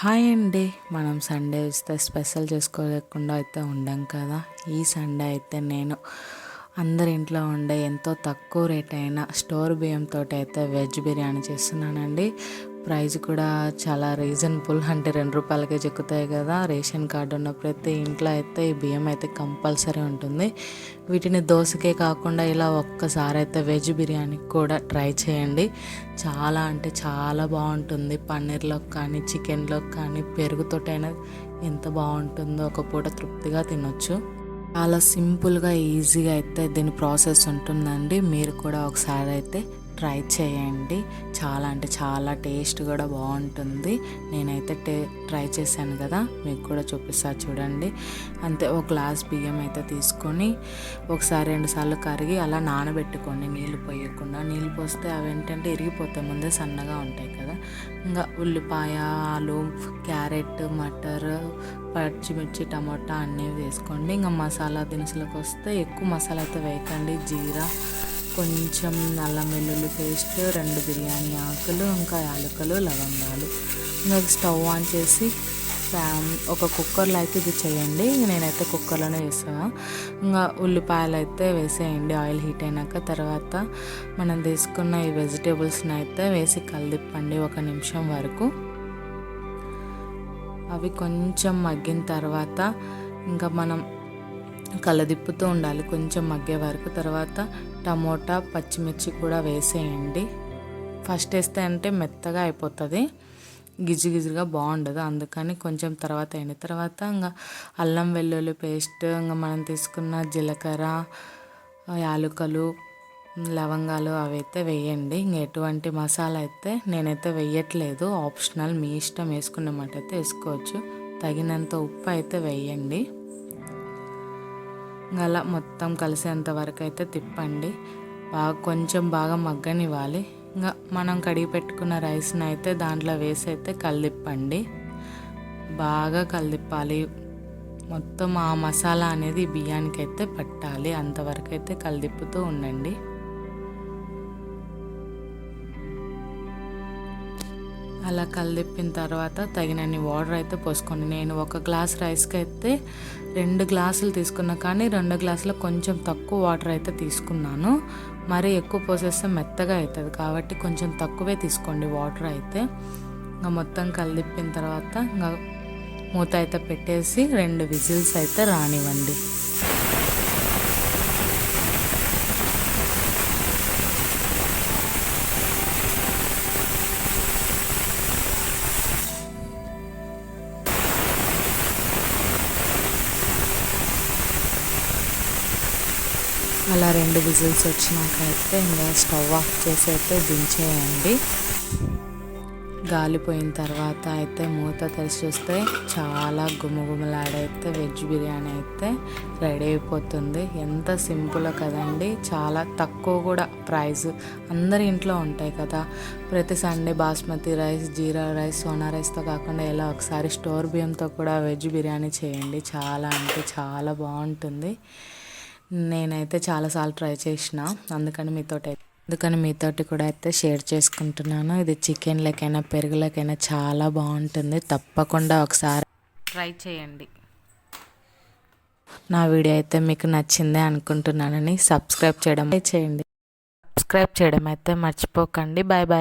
Hi అండి. మనం Sunday వస్తే స్పెషల్ చేసుకోలేకుండా అయితే ఉండం కదా. ఈ సండే అయితే నేను అందరి ఇంట్లో ఉండే ఎంతో తక్కువ రేట్ అయిన స్టోర్ బియ్యంతో అయితే వెజ్ బిర్యానీ చేస్తున్నానండి. ప్రైస్ కూడా చాలా రీజనబుల్ అంటే రెండు రూపాయలకే చెక్కుతాయి కదా. రేషన్ కార్డు ఉన్న ప్రతి ఇంట్లో అయితే ఈ బియ్యం అయితే కంపల్సరీ ఉంటుంది. వీటిని దోశకే కాకుండా ఇలా ఒక్కసారి అయితే వెజ్ బిర్యానీకి కూడా ట్రై చేయండి. చాలా అంటే చాలా బాగుంటుంది. పన్నీర్లోకి కానీ చికెన్లోకి కానీ పెరుగుతోటైనా ఎంత బాగుంటుందో ఒక పూట తృప్తిగా తినొచ్చు. చాలా సింపుల్గా ఈజీగా అయితే దీని ప్రాసెస్ ఉంటుందండి. మీరు కూడా ఒకసారి అయితే ట్రై చేయండి. చాలా అంటే చాలా టేస్ట్ కూడా బాగుంటుంది. నేనైతే టే ట్రై చేశాను కదా మీకు కూడా చూపిస్తా చూడండి. అంతే ఒక గ్లాస్ బియ్యం అయితే తీసుకొని ఒకసారి రెండుసార్లు కరిగి అలా నానబెట్టుకోండి. నీళ్ళు పోయకుండా. నీళ్ళు పోస్తే అవి ఏంటంటే ఇరిగిపోతాయి ముందే సన్నగా ఉంటాయి కదా. ఇంకా ఉల్లిపాయ ఆలు క్యారెట్ మటర్ పచ్చిమిర్చి టమాటా అన్నీ వేసుకోండి. ఇంకా మసాలా దినుసులకు వస్తే ఎక్కువ మసాలా అయితే వేయకండి. జీరా కొంచెం అల్లం వెల్లుల్లి పేస్ట్ రెండు బిర్యానీ ఆకులు ఇంకా యాలకులు లవంగాలు. ఇంకా స్టవ్ ఆన్ చేసి ఒక కుక్కర్లో అయితే ఇది చేయండి. నేనైతే కుక్కర్లోనే వేసాను ఇంకా ఉల్లిపాయలు అయితే వేసేయండి ఆయిల్ హీట్ అయినాక. తర్వాత మనం తీసుకున్న ఈ వెజిటేబుల్స్ని అయితే వేసి కలిదిప్పండి ఒక నిమిషం వరకు. అవి కొంచెం మగ్గిన తర్వాత ఇంకా మనం కలదిప్పుతూ ఉండాలి. కొంచెం మగ్గే వరకు. తర్వాత టమోటా పచ్చిమిర్చి కూడా వేసేయండి. ఫస్ట్ వేస్తే అంటే మెత్తగా అయిపోతుంది. గిజు గిజుగా బాగుండదు. అందుకని కొంచెం తర్వాత అయిన తర్వాత ఇంకా అల్లం వెల్లుల్లి పేస్ట్ ఇంకా మనం తీసుకున్న జీలకర్ర యాలకులు లవంగాలు అవి అయితే వేయండి. ఇంక ఎటువంటి మసాలా అయితే నేనైతే వేయట్లేదు. ఆప్షనల్ మీ ఇష్టం వేసుకున్నమాట అయితే వేసుకోవచ్చు. తగినంత ఉప్పు అయితే వేయండి. అలా మొత్తం కలిసేంత వరకు అయితే తిప్పండి. బాగా కొంచెం బాగా మగ్గనివ్వాలి. ఇంకా మనం కడిగి పెట్టుకున్న రైస్ని అయితే దాంట్లో వేసి అయితే కలిదిప్పండి. బాగా కలిదిప్పాలి. మొత్తం ఆ మసాలా అనేది బియ్యానికి అయితే పట్టాలి. అంతవరకు అయితే కలిదిప్పుతూ ఉండండి. అలా కలిదిప్పిన తర్వాత తగినన్ని వాటర్ అయితే పోసుకోండి. నేను ఒక గ్లాస్ రైస్కి అయితే రెండు గ్లాసులు తీసుకున్నా కానీ రెండు గ్లాసులు కొంచెం తక్కువ వాటర్ అయితే తీసుకున్నాను. మరి ఎక్కువ పోసేస్తే మెత్తగా అవుతుంది కాబట్టి కొంచెం తక్కువే తీసుకోండి వాటర్ అయితే. ఇంకా మొత్తం కలిదిప్పిన తర్వాత ఇంకా మూత అయితే పెట్టేసి రెండు విజిల్స్ అయితే రానివ్వండి. అలా రెండు విజిల్స్ వచ్చినాక అయితే ఇంకా స్టవ్ ఆఫ్ చేసి అయితే దించేయండి. గాలిపోయిన తర్వాత అయితే మూత తెరిచి చూస్తే చాలా గుమగుమలాడైతే వెజ్ బిర్యానీ అయితే రెడీ అయిపోతుంది. ఎంత సింపుల్ కదండి. చాలా తక్కువ కూడా ప్రైస్. అందరి ఇంట్లో ఉంటాయి కదా. ప్రతి Sunday basmati rice jeera rice sona రైస్తో కాకుండా ఇలా ఒకసారి స్టోర్ బియ్యంతో కూడా వెజ్ బిర్యానీ చేయండి. చాలా అంటే చాలా బాగుంటుంది. నేనైతే చాలాసార్లు ట్రై చేసిన. అందుకని మీతోటి అందుకని మీతోటి కూడా అయితే షేర్ చేసుకుంటున్నాను. ఇది చికెన్లకైనా పెరుగులకైనా చాలా బాగుంటుంది. తప్పకుండా ఒకసారి ట్రై చేయండి. నా వీడియో అయితే మీకు నచ్చిందే అనుకుంటున్నానని సబ్స్క్రైబ్ చేయడం చేయండి. సబ్స్క్రైబ్ చేయడం అయితే మర్చిపోకండి. Bye bye.